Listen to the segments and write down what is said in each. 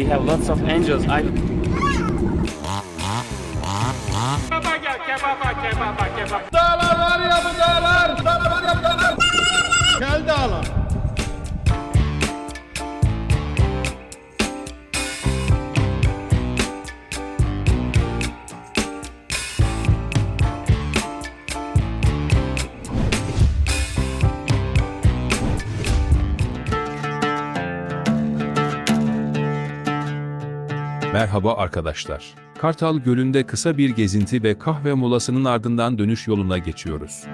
have lots of angels. I Dağlar var ya bu dağlar. Dağlar var ya bu dağlar. Gel dağlar. Merhaba arkadaşlar. Kartal Gölü'nde kısa bir gezinti ve kahve molasının ardından dönüş yoluna geçiyoruz.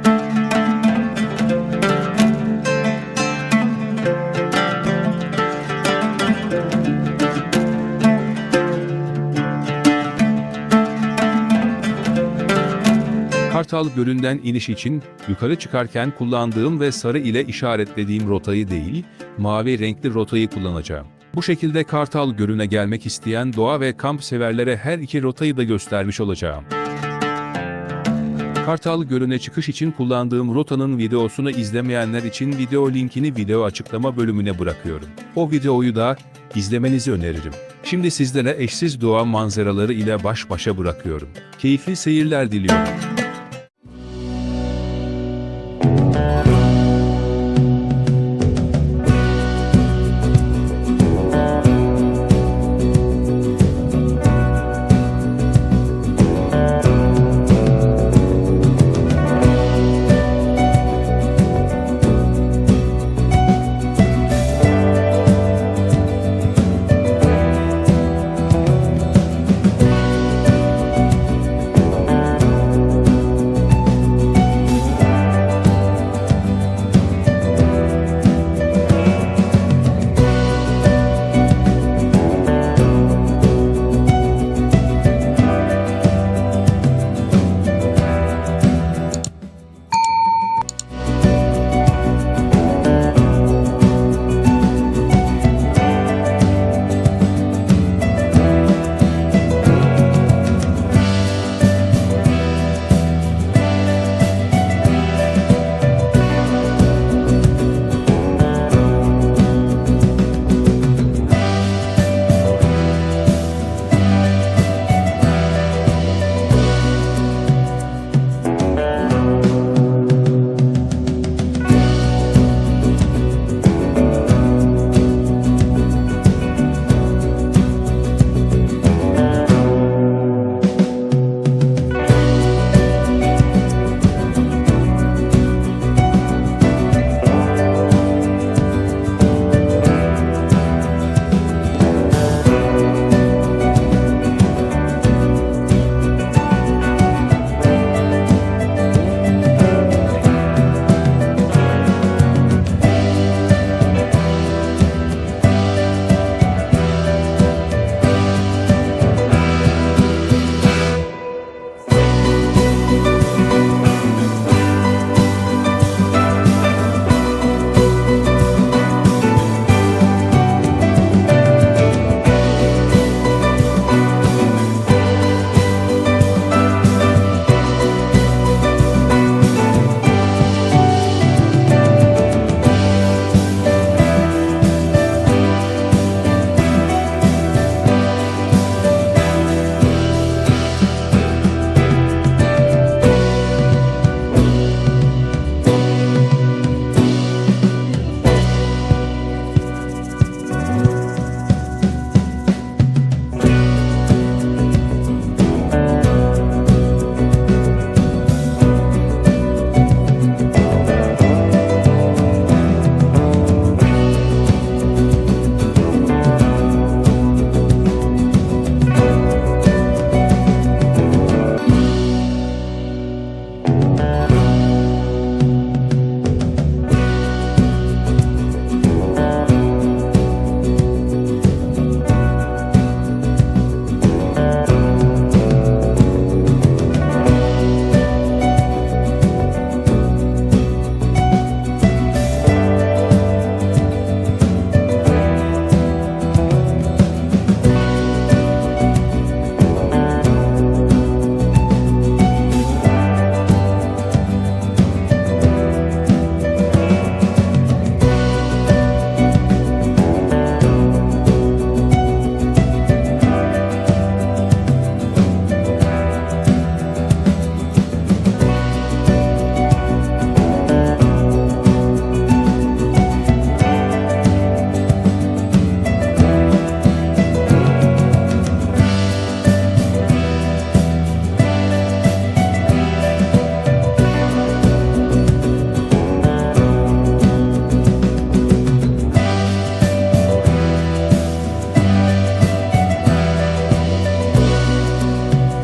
Kartal Gölü'nden iniş için yukarı çıkarken kullandığım ve sarı ile işaretlediğim rotayı değil, mavi renkli rotayı kullanacağım. Bu şekilde Kartal Gölü'ne gelmek isteyen doğa ve kamp severlere her iki rotayı da göstermiş olacağım. Kartal Gölü'ne çıkış için kullandığım rotanın videosunu izlemeyenler için video linkini video açıklama bölümüne bırakıyorum. O videoyu da izlemenizi öneririm. Şimdi sizlere eşsiz doğa manzaraları ile baş başa bırakıyorum. Keyifli seyirler diliyorum.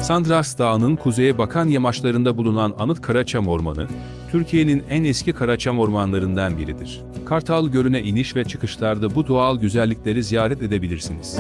Sandras Dağı'nın kuzeye bakan yamaçlarında bulunan Anıt Karaçam Ormanı, Türkiye'nin en eski karaçam ormanlarından biridir. Kartal Gölü'ne iniş ve çıkışlarda bu doğal güzellikleri ziyaret edebilirsiniz.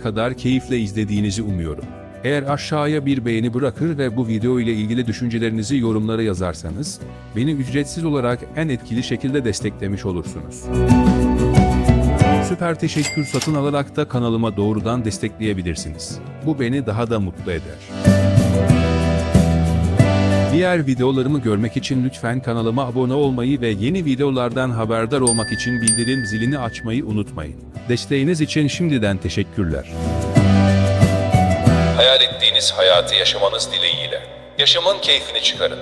Kadar keyifle izlediğinizi umuyorum. Eğer aşağıya bir beğeni bırakır ve bu video ile ilgili düşüncelerinizi yorumlara yazarsanız, beni ücretsiz olarak en etkili şekilde desteklemiş olursunuz. Süper teşekkür satın alarak da kanalıma doğrudan destekleyebilirsiniz. Bu beni daha da mutlu eder. Diğer videolarımı görmek için lütfen kanalıma abone olmayı ve yeni videolardan haberdar olmak için bildirim zilini açmayı unutmayın. Desteğiniz için şimdiden teşekkürler. Hayal ettiğiniz hayatı yaşamanız dileğiyle. Yaşamın keyfini çıkarın.